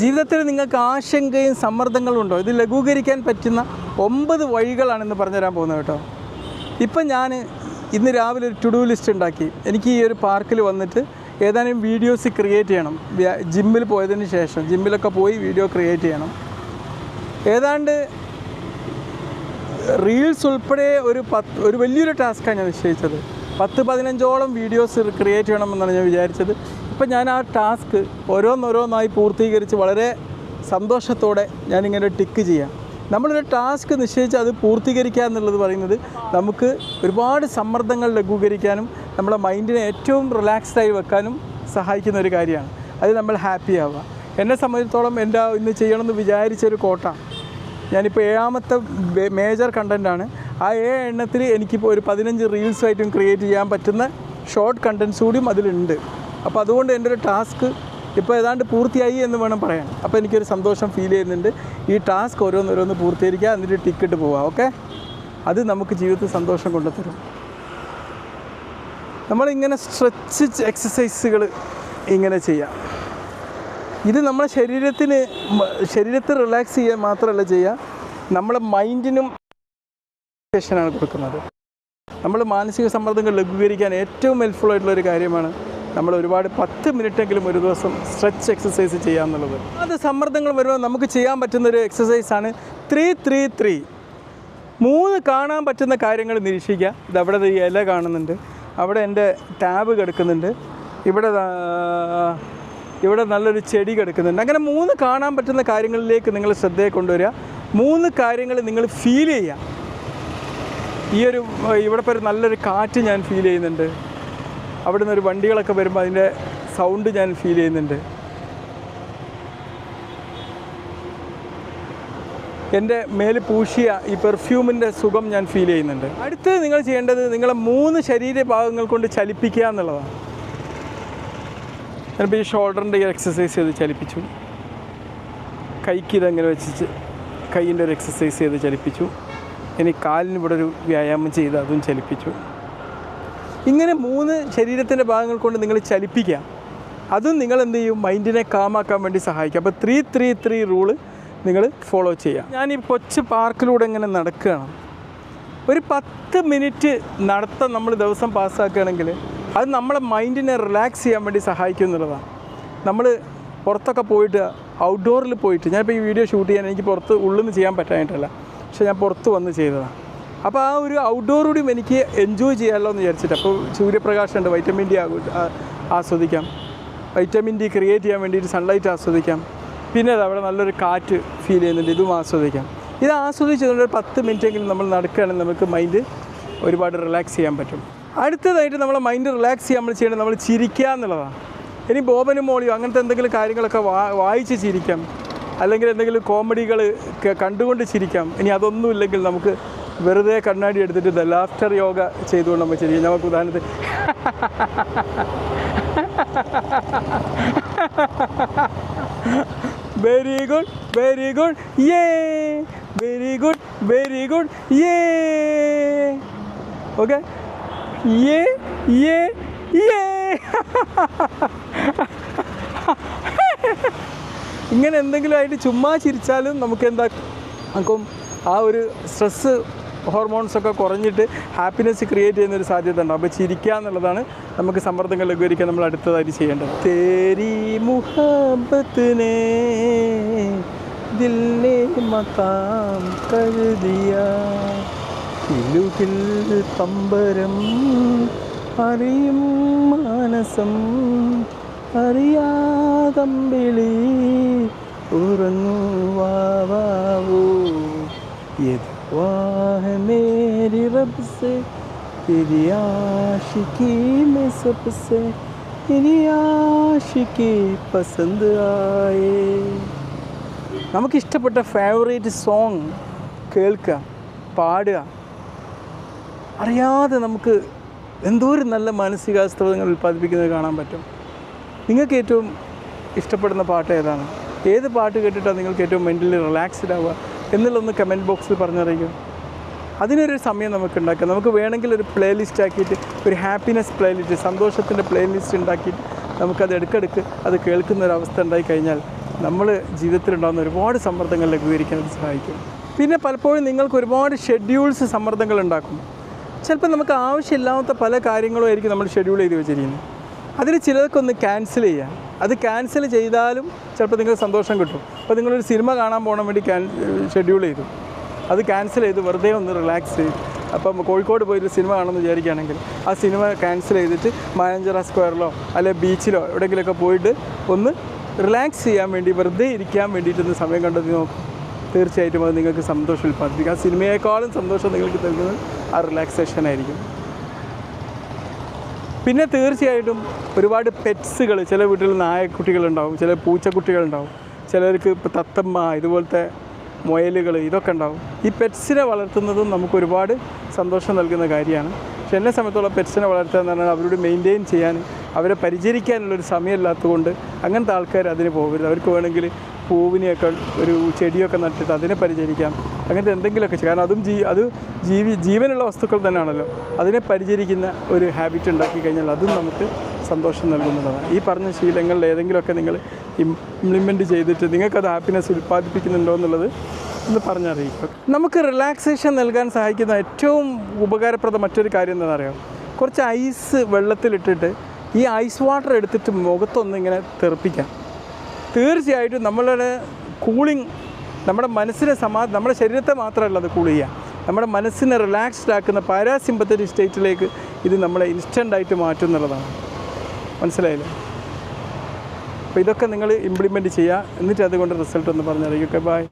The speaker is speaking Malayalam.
ജീവിതത്തിൽ നിങ്ങൾക്ക് ആശങ്കയും സമ്മർദ്ദങ്ങളും ഉണ്ടോ? ഇത് ലഘൂകരിക്കാൻ പറ്റുന്ന ഒമ്പത് വഴികളാണെന്ന് പറഞ്ഞുതരാൻ പോകുന്നത് കേട്ടോ. ഇപ്പം ഞാൻ ഇന്ന് രാവിലെ ഒരു ടു ലിസ്റ്റ് ഉണ്ടാക്കി. എനിക്ക് ഈ ഒരു പാർക്കിൽ വന്നിട്ട് ഏതാനും വീഡിയോസ് ക്രിയേറ്റ് ചെയ്യണം. ജിമ്മിൽ പോയതിന് ശേഷം ജിമ്മിലൊക്കെ പോയി വീഡിയോ ക്രിയേറ്റ് ചെയ്യണം. ഏതാണ്ട് റീൽസ് ഉൾപ്പെടെ ഒരു പത്ത് ഒരു വലിയൊരു ടാസ്ക്കാണ് ഞാൻ നിശ്ചയിച്ചത്. പത്ത് പതിനഞ്ചോളം വീഡിയോസ് ക്രിയേറ്റ് ചെയ്യണമെന്നാണ് ഞാൻ വിചാരിച്ചത്. ഇപ്പം ഞാൻ ആ ടാസ്ക് ഓരോന്നോരോന്നായി പൂർത്തീകരിച്ച് വളരെ സന്തോഷത്തോടെ ഞാനിങ്ങനെ ടിക്ക് ചെയ്യാം. നമ്മളൊരു ടാസ്ക് നിശ്ചയിച്ച് അത് പൂർത്തീകരിക്കുക എന്നുള്ളത് പറയുന്നത് നമുക്ക് ഒരുപാട് സമ്മർദ്ദങ്ങൾ ലഘൂകരിക്കാനും നമ്മുടെ മൈൻഡിനെ ഏറ്റവും റിലാക്സ്ഡായി വെക്കാനും സഹായിക്കുന്ന ഒരു കാര്യമാണ്. അത് നമ്മൾ ഹാപ്പി ആവുക. എന്നെ സംബന്ധിച്ചിടത്തോളം എന്റെ ഇന്ന് ചെയ്യണമെന്ന് വിചാരിച്ചൊരു കോട്ട ഞാനിപ്പോൾ ഏഴാമത്തെ മേജർ കണ്ടന്റാണ് ആ ഏഴ് എണ്ണത്തിൽ എനിക്കിപ്പോൾ ഒരു പതിനഞ്ച് റീൽസുമായിട്ടും ക്രിയേറ്റ് ചെയ്യാൻ പറ്റുന്ന ഷോർട്ട് കണ്ടൻസ് കൂടിയും അതിലുണ്ട്. അപ്പോൾ അതുകൊണ്ട് എന്റെ ഒരു ടാസ്ക് ഇപ്പോൾ ഏതാണ്ട് പൂർത്തിയായി എന്ന് വേണം പറയാൻ. അപ്പോൾ എനിക്കൊരു സന്തോഷം ഫീൽ ചെയ്യുന്നുണ്ട്. ഈ ടാസ്ക് ഓരോന്നോരോന്ന് പൂർത്തീകരിക്കുക എന്നിട്ട് ടിക്കറ്റ് പോവുക ഓക്കെ അത് നമുക്ക് ജീവിതത്തിൽ സന്തോഷം കൊണ്ടുതരും. നമ്മളിങ്ങനെ സ്ട്രെച്ച് എക്സസൈസുകൾ ഇങ്ങനെ ചെയ്യാം. ഇത് നമ്മുടെ ശരീരത്തിന് ശരീരത്തെ റിലാക്സ് ചെയ്യാൻ മാത്രമല്ല ചെയ്യുക നമ്മളെ മൈൻഡിനും ആണ് കൊടുക്കുന്നത്. നമ്മൾ മാനസിക സമ്മർദ്ദങ്ങൾ ലഘൂകരിക്കാൻ ഏറ്റവും ഹെൽപ്ഫുൾ ആയിട്ടുള്ള ഒരു കാര്യമാണ് നമ്മൾ ഒരുപാട് പത്ത് മിനിറ്റെങ്കിലും ഒരു ദിവസം സ്ട്രെച്ച് എക്സസൈസ് ചെയ്യാമെന്നുള്ളത് അത് സമ്മർദ്ദങ്ങൾ വരുമ്പോൾ നമുക്ക് ചെയ്യാൻ പറ്റുന്ന ഒരു എക്സസൈസാണ് ത്രീ ത്രീ ത്രീ മൂന്ന് കാണാൻ പറ്റുന്ന കാര്യങ്ങൾ നിരീക്ഷിക്കുക. ഇതവിടെ ഈ ഇല കാണുന്നുണ്ട്. അവിടെ എന്റെ ടാബ് കിടക്കുന്നുണ്ട്. ഇവിടെ ഇവിടെ നല്ലൊരു ചെടി കിടക്കുന്നുണ്ട്. അങ്ങനെ മൂന്ന് കാണാൻ പറ്റുന്ന കാര്യങ്ങളിലേക്ക് നിങ്ങൾ ശ്രദ്ധയെ കൊണ്ടുവരിക. മൂന്ന് കാര്യങ്ങൾ നിങ്ങൾ ഫീൽ ചെയ്യുക. ഈ ഒരു ഇവിടെ ഒരു നല്ലൊരു കാറ്റ് ഞാൻ ഫീൽ ചെയ്യുന്നുണ്ട്. അവിടെ നിന്ന് ഒരു വണ്ടികളൊക്കെ വരുമ്പോൾ അതിന്റെ സൗണ്ട് ഞാൻ ഫീൽ ചെയ്യുന്നുണ്ട്. എന്റെ മേൽ പൂശിയ ഈ പെർഫ്യൂമിന്റെ സുഖം ഞാൻ ഫീൽ ചെയ്യുന്നുണ്ട്. അടുത്തത് നിങ്ങൾ ചെയ്യേണ്ടത് നിങ്ങളെ മൂന്ന് ശരീരഭാഗങ്ങൾ കൊണ്ട് ചലിപ്പിക്കുക എന്നുള്ളതാണ്. ഞാനിപ്പോൾ ഈ ഷോൾഡറിന്റെ എക്സസൈസ് ചെയ്ത് ചലിപ്പിച്ചു. കൈക്ക് ഇതങ്ങനെ വെച്ചിട്ട് കൈയിന്റെ ഒരു എക്സസൈസ് ചെയ്ത് ചലിപ്പിച്ചു. ഇനി കാലിന് ഇവിടെ ഒരു വ്യായാമം ചെയ്ത് അതും ചലിപ്പിച്ചു. ഇങ്ങനെ മൂന്ന് ശരീരത്തിന്റെ ഭാഗങ്ങൾ കൊണ്ട് നിങ്ങൾ ചലിപ്പിക്കുക. അതും നിങ്ങൾ എന്ത് ചെയ്യും? മൈൻഡിനെ കാമാക്കാൻ വേണ്ടി സഹായിക്കും. അപ്പോൾ ത്രീ ത്രീ ത്രീ റൂൾ നിങ്ങൾ ഫോളോ ചെയ്യുക. ഞാൻ ഈ കൊച്ചു പാർക്കിലൂടെ ഇങ്ങനെ നടക്കുകയാണ്. ഒരു പത്ത് മിനിറ്റ് നടത്തം നമ്മൾ ദിവസം പാസ്സാക്കുകയാണെങ്കിൽ അത് നമ്മളെ മൈൻഡിനെ റിലാക്സ് ചെയ്യാൻ വേണ്ടി സഹായിക്കും എന്നുള്ളതാണ്. നമ്മൾ പുറത്തൊക്കെ പോയിട്ട് ഔട്ട്ഡോറിൽ പോയിട്ട് ഞാനിപ്പോൾ ഈ വീഡിയോ ഷൂട്ട് ചെയ്യാൻ എനിക്ക് പുറത്ത് ഉള്ളിൽ നിന്ന് ചെയ്യാൻ പറ്റാനായിട്ടല്ല. പക്ഷേ ഞാൻ പുറത്ത് വന്ന് ചെയ്തതാണ്. അപ്പോൾ ആ ഒരു ഔട്ട്ഡോർ കൂടിയും എനിക്ക് എൻജോയ് ചെയ്യാമല്ലോ എന്ന് വിചാരിച്ചിട്ട്. അപ്പോൾ സൂര്യപ്രകാശം ഉണ്ട് വൈറ്റമിൻ ഡി ആസ്വദിക്കാം. വൈറ്റമിൻ ഡി ക്രിയേറ്റ് ചെയ്യാൻ വേണ്ടിയിട്ട് സൺലൈറ്റ് ആസ്വദിക്കാം. പിന്നെ അവിടെ നല്ലൊരു കാറ്റ് ഫീൽ ചെയ്യുന്നുണ്ട് ഇതും ആസ്വദിക്കാം. ഇത് ആസ്വദിച്ചതുകൊണ്ട് പത്ത് മിനിറ്റെങ്കിലും നമ്മൾ നടക്കുകയാണെങ്കിൽ നമുക്ക് മൈൻഡ് ഒരുപാട് റിലാക്സ് ചെയ്യാൻ പറ്റും. അടുത്തതായിട്ട് നമ്മളെ മൈൻഡ് റിലാക്സ് ചെയ്യാൻ നമ്മൾ ചെയ്യേണ്ടത് നമ്മൾ ചിരിക്കുക എന്നുള്ളതാണ്. ഇനി ബോബനും മോളിയോ അങ്ങനത്തെ എന്തെങ്കിലും കാര്യങ്ങളൊക്കെ വാ വായിച്ച് ചിരിക്കാം. അല്ലെങ്കിൽ എന്തെങ്കിലും കോമഡികൾ കണ്ടുകൊണ്ട് ചിരിക്കാം. ഇനി അതൊന്നും ഇല്ലെങ്കിൽ നമുക്ക് വെറുതെ കണ്ണാടി എടുത്തിട്ട് ദ ലാഫ്റ്റർ യോഗ ചെയ്തുകൊണ്ട് നമ്മൾ ശരിക്കും നമുക്ക് ഉദാഹരണത്തിന് very good very good yeah very good very good yeah okay yeah yeah yeah ഇങ്ങനെ എന്തെങ്കിലും ആയിട്ട് ചുമ്മാ ചിരിച്ചാലും നമുക്ക് എന്താ നമുക്കും ആ ഒരു സ്ട്രെസ്സ് ഹോർമോൺസ് ഒക്കെ കുറഞ്ഞിട്ട് ഹാപ്പിനെസ് ക്രിയേറ്റ് ചെയ്യുന്ന ഒരു സാധ്യത ഉണ്ട് അപ്പോൾ ചിരിക്കുക എന്നുള്ളതാണ് നമുക്ക് സമ്മർദ്ദങ്ങൾ ലഘൂകരിക്കാൻ നമ്മൾ അടുത്തതായിട്ട് ചെയ്യേണ്ടത്. തേരി മുഹബത്തിനെ ദില്ലേ മതാം കഴുതിയ. കിലുകിൽ പമ്പരം അറിയും മാനസം അറിയാതമ്പിളി ഉറങ്ങുവാവൂ ये दुआ है मेरी रब से तेरी आशिकी में सबसे तेरी आशिकी पसंद आए നമുക്കിഷ്ടപ്പെട്ട ഫേവറേറ്റ് സോങ് കേൾക്കുക പാടുക അറിയാതെ നമുക്ക് എന്തോരം നല്ല മാനസികാസ്ത്രങ്ങൾ ഉൽപ്പാദിപ്പിക്കുന്നത് കാണാൻ പറ്റും നിങ്ങൾക്ക് ഏറ്റവും ഇഷ്ടപ്പെടുന്ന പാട്ട് ഏതാണ് ഏത് പാട്ട് കേട്ടിട്ടാണ് നിങ്ങൾക്ക് ഏറ്റവും മെൻ്റലി റിലാക്സ്ഡ് ആവുക എന്നുള്ളതൊന്ന് കമന്റ് ബോക്സിൽ പറഞ്ഞറിയിക്കും. അതിനൊരു സമയം നമുക്ക് ഉണ്ടാക്കാം നമുക്ക് വേണമെങ്കിൽ ഒരു പ്ലേലിസ്റ്റ് ആക്കിയിട്ട് ഒരു ഹാപ്പിനെസ് പ്ലേലിസ്റ്റ് സന്തോഷത്തിന്റെ പ്ലേലിസ്റ്റ് ഉണ്ടാക്കിയിട്ട് നമുക്കത് ഇടയ്ക്കിടയ്ക്ക് അത് കേൾക്കുന്ന ഒരു അവസ്ഥ ഉണ്ടായി കഴിഞ്ഞാൽ നമ്മൾ ജീവിതത്തിലുണ്ടാകുന്ന ഒരുപാട് സമ്മർദ്ദങ്ങൾ ലഘൂകരിക്കാൻ സഹായിക്കും. പിന്നെ പലപ്പോഴും നിങ്ങൾക്ക് ഒരുപാട് ഷെഡ്യൂൾസ് സമ്മർദ്ദങ്ങൾ ഉണ്ടാക്കും. ചിലപ്പോൾ നമുക്ക് ആവശ്യമില്ലാത്ത പല കാര്യങ്ങളും ആയിരിക്കും നമ്മൾ ഷെഡ്യൂൾ ചെയ്ത് വെച്ചിരിക്കുന്നത്. അതിൽ ചിലതൊക്കെ ഒന്ന് ക്യാൻസൽ ചെയ്യാം. അത് ക്യാൻസൽ ചെയ്താലും ചിലപ്പോൾ നിങ്ങൾക്ക് സന്തോഷം കിട്ടും. അപ്പോൾ നിങ്ങളൊരു സിനിമ കാണാൻ പോകാൻ വേണ്ടി ക്യാൻ ഷെഡ്യൂൾ ചെയ്തു. അത് ക്യാൻസൽ ചെയ്ത് വെറുതെ ഒന്ന് റിലാക്സ് ചെയ്ത്. അപ്പം കോഴിക്കോട് പോയിട്ട് സിനിമ കാണുമെന്ന് വിചാരിക്കുകയാണെങ്കിൽ ആ സിനിമ ക്യാൻസൽ ചെയ്തിട്ട് മാനഞ്ചറ സ്ക്വയറിലോ അല്ലെ ബീച്ചിലോ എവിടെയെങ്കിലുമൊക്കെ പോയിട്ട് ഒന്ന് റിലാക്സ് ചെയ്യാൻ വേണ്ടി വെറുതെ ഇരിക്കാൻ വേണ്ടിയിട്ടൊന്ന് സമയം കണ്ടെത്തി നോക്കും. തീർച്ചയായിട്ടും അത് നിങ്ങൾക്ക് സന്തോഷം ഉൽപ്പാദിപ്പിക്കും. ആ സിനിമയേക്കാളും സന്തോഷം നിങ്ങൾക്ക് തരുന്നത് ആ റിലാക്സേഷൻ ആയിരിക്കും. പിന്നെ തീർച്ചയായിട്ടും ഒരുപാട് പെറ്റ്സുകൾ ചില വീട്ടിൽ നായക്കുട്ടികളുണ്ടാവും ചില പൂച്ചക്കുട്ടികളുണ്ടാവും ചിലർക്ക് ഇപ്പോൾ തത്തമ്മ ഇതുപോലത്തെ മുയലുകൾ ഇതൊക്കെ ഉണ്ടാവും. ഈ പെറ്റ്സിനെ വളർത്തുന്നതും നമുക്ക് ഒരുപാട് സന്തോഷം നൽകുന്ന കാര്യമാണ്. പക്ഷെ എന്നെ സംബന്ധിച്ചോളം പെറ്റ്സിനെ വളർത്തുക എന്ന് പറഞ്ഞാൽ അവരോട് മെയിന്റെയിൻ ചെയ്യാൻ അവരെ പരിചരിക്കാനുള്ളൊരു സമയമില്ലാത്തതുകൊണ്ട് അങ്ങനത്തെ ആൾക്കാർ അതിന് പോകരുത്. അവർക്ക് വേണമെങ്കിൽ പൂവിനെയൊക്കെ ഒരു ചെടിയൊക്കെ നട്ടിട്ട് അതിനെ പരിചരിക്കാം. അങ്ങനത്തെ എന്തെങ്കിലുമൊക്കെ ചെയ്യാം. കാരണം അതും ജീ അത് ജീവി ജീവനുള്ള വസ്തുക്കൾ തന്നെയാണല്ലോ. അതിനെ പരിചരിക്കുന്ന ഒരു ഹാബിറ്റ് ഉണ്ടാക്കി കഴിഞ്ഞാൽ അതും നമുക്ക് സന്തോഷം നൽകുന്നതാണ്. ഈ പറഞ്ഞ ശീലങ്ങളിൽ ഏതെങ്കിലുമൊക്കെ നിങ്ങൾ ഇംപ്ലിമെന്റ് ചെയ്തിട്ട് നിങ്ങൾക്കത് ഹാപ്പിനെസ് ഉൽപ്പാദിപ്പിക്കുന്നുണ്ടോ എന്നുള്ളത് ഒന്ന് പറഞ്ഞറിയിക്കും നമുക്ക് റിലാക്സേഷൻ നൽകാൻ സഹായിക്കുന്ന ഏറ്റവും ഉപകാരപ്രദം മറ്റൊരു കാര്യം എന്താണെന്നറിയാം കുറച്ച് ഐസ് വെള്ളത്തിലിട്ടിട്ട് ഈ ഐസ് വാട്ടർ എടുത്തിട്ട് മുഖത്തൊന്ന് ഇങ്ങനെ തെറിപ്പിക്കാം. തീർച്ചയായിട്ടും നമ്മളുടെ കൂളിംഗ് നമ്മുടെ മനസ്സിനെ സമാ നമ്മുടെ ശരീരത്തെ മാത്രമല്ല അത് കൂൾ ചെയ്യുക നമ്മുടെ മനസ്സിനെ റിലാക്സ്ഡ് ആക്കുന്ന പാരാസിമ്പത്തറ്റിക് സ്റ്റേറ്റിലേക്ക് ഇത് നമ്മളെ ഇൻസ്റ്റന്റായിട്ട് മാറ്റും എന്നുള്ളതാണ്. മനസ്സിലായില്ലേ? അപ്പോൾ ഇതൊക്കെ നിങ്ങൾ ഇംപ്ലിമെന്റ് ചെയ്യുക. എന്നിട്ട് അതുകൊണ്ട് റിസൾട്ട് ഒന്ന് പറഞ്ഞറിയിക്കുക ബൈ